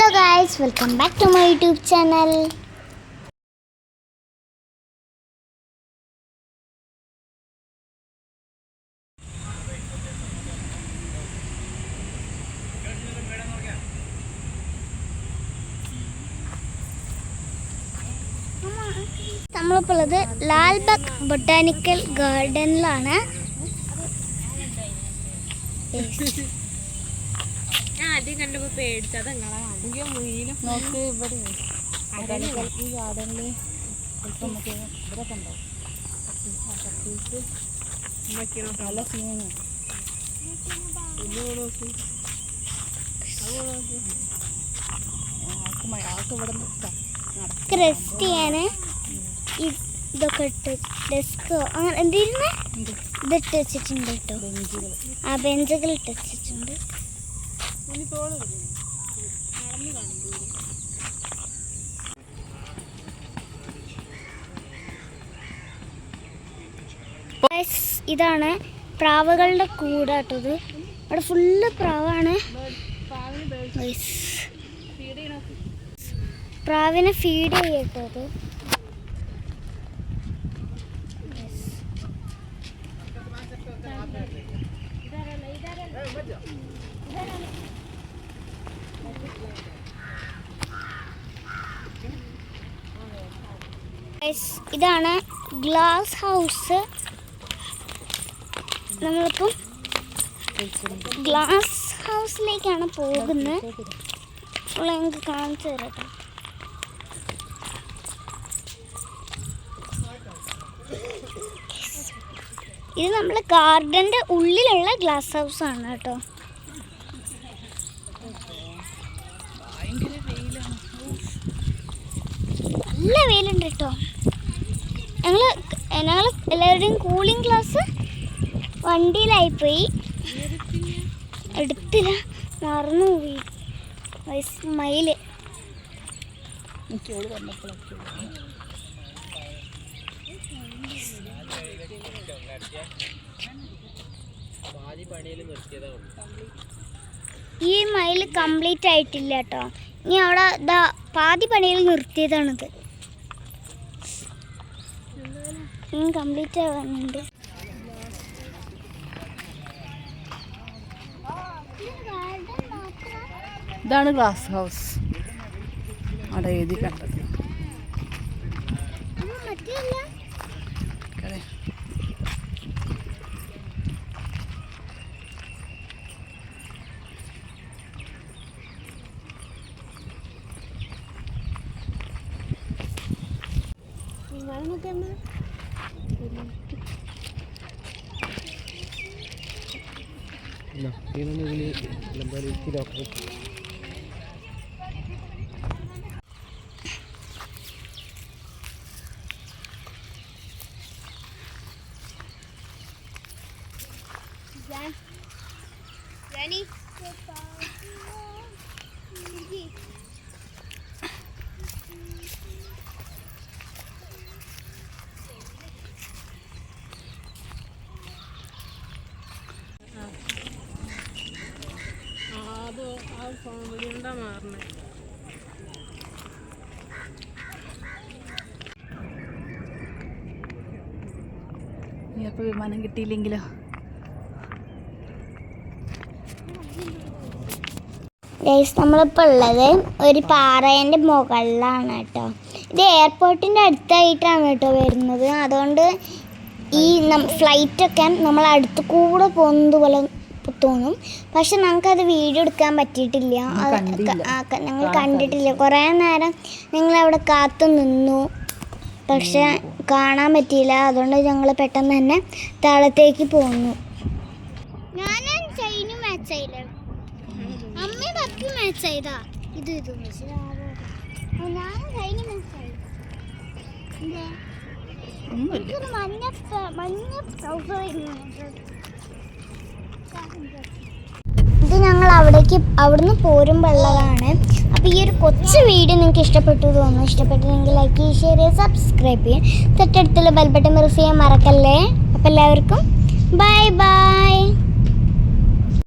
hello guys welcome back to my YouTube channel നമ്മളിപ്പോൾ ഉള്ളത് Lalbagh botanical ഗാർഡനിലാണ് ഞാൻ ആദ്യം കണ്ടപ്പോ പേടിച്ചത് നിങ്ങളെ എനിക്ക് മുയിലും. നോക്ക് ഇവിടെ. ഈ ഗാർഡനിൽ നല്ല ചെയ്യാൻ ഇതൊക്കെ ഇട്ട് ഡെസ്കോ. അങ്ങനെ എന്തിരുന്ന്? ഇതിട്ട് വെച്ചിട്ടുണ്ട് കേട്ടോ. ആ ബെഞ്ചുകൾ ഇട്ട് വെച്ചിട്ടുണ്ട്. Guys, ഇതാണ് പ്രാവുകളുടെ കൂടാട്ടത് അവിടെ ഫുള്ള് പ്രാവാണ്. പ്രാവിനെ ഫീഡ് ചെയ്യട്ടോ അത് Guys, ഇതാണ് ഗ്ലാസ് ഹൗസ് നമ്മളിപ്പം ഗ്ലാസ് ഹൗസിലേക്കാണ് പോകുന്നത്. അപ്പോൾ ഞങ്ങൾക്ക് കാണിച്ചു തരാം ഇത് നമ്മുടെ ഗാർഡന്റെ ഉള്ളിലുള്ള ഗ്ലാസ് ഹൗസ് ആണ് കേട്ടോ. നല്ല വെയിലുണ്ട് കേട്ടോ. ഞങ്ങൾ ഞങ്ങൾ എല്ലാവരുടെയും കൂളിംഗ് ഗ്ലാസ് വണ്ടിയിലായിപ്പോയി. എടുത്തില്ല. മറന്നു പോയി. മയിൽ. ഈ മയിൽ കംപ്ലീറ്റ് ആയിട്ടില്ല കേട്ടോ. ഇനി അവിടെ ഇതാ പാതി പണിയിൽ നിർത്തിയതാണിത്. കംപ്ലീറ്റ് ആവാനുണ്ട്. ഇതാണ് ഗ്ലാസ് ഹൗസ് അവിടെ എഴുതി കണ്ടത്. Nah, ini ini lembar tidak aku. Ready? Goodbye. ആ കൊണ്ടാ മാറണേ വിമാനം കിട്ടിയില്ലെങ്കിലോ? ഗൈസ് നമ്മളിപ്പോൾ ഉള്ളത് ഒരു പാറേന്റെ മുകളിലാണ് കേട്ടോ. ഇത് എയർപോർട്ടിന്റെ അടുത്തായിട്ടാണ് കേട്ടോ വരുന്നത്. അതുകൊണ്ട് ഈ ഫ്ലൈറ്റൊക്കെ നമ്മൾ അടുത്ത് കൂടെ പോകുന്നത് പോലെ തോന്നും. പക്ഷെ ഞങ്ങൾക്കത് വീഡിയോ എടുക്കാൻ പറ്റിയിട്ടില്ല. ആ, ഞങ്ങൾ കണ്ടിട്ടില്ല. കുറേ നേരം ഞങ്ങൾ അവിടെ കാത്തു നിന്നു. പക്ഷെ കാണാൻ പറ്റിയില്ല. അതുകൊണ്ട് ഞങ്ങൾ പെട്ടെന്ന് തന്നെ താളത്തേക്ക് പോന്നു. ഞാൻ ചൈന മാച്ച് ആയില്ല അമ്മ പപ്പി മാച്ച് ചെയ്താ. ഇത് ഇത് ഞാൻ ചൈന മാച്ച് ആയി ഒന്നുമില്ല എനിക്കൊരു മഞ്ഞ പ- മഞ്ഞ trouser ആയിരുന്നു. ഇത് ഞങ്ങൾ അവിടേക്ക് അവിടുന്ന് പോരുമ്പോഴുള്ളതാണ് അപ്പോൾ ഈ ഒരു കൊച്ചു വീഡിയോ നിങ്ങൾക്ക് ഇഷ്ടപ്പെട്ടു തോന്നുന്നു. ഇഷ്ടപ്പെട്ടില്ലെങ്കിൽ ലൈക്ക് ഷെയർ ചെയ്യുക സബ്സ്ക്രൈബ് ചെയ്യുക തൊട്ടടുത്തുള്ള ബെൽബട്ടൺ പ്രസ് ചെയ്യാൻ മറക്കല്ലേ? അപ്പോൾ എല്ലാവർക്കും ബൈ ബൈ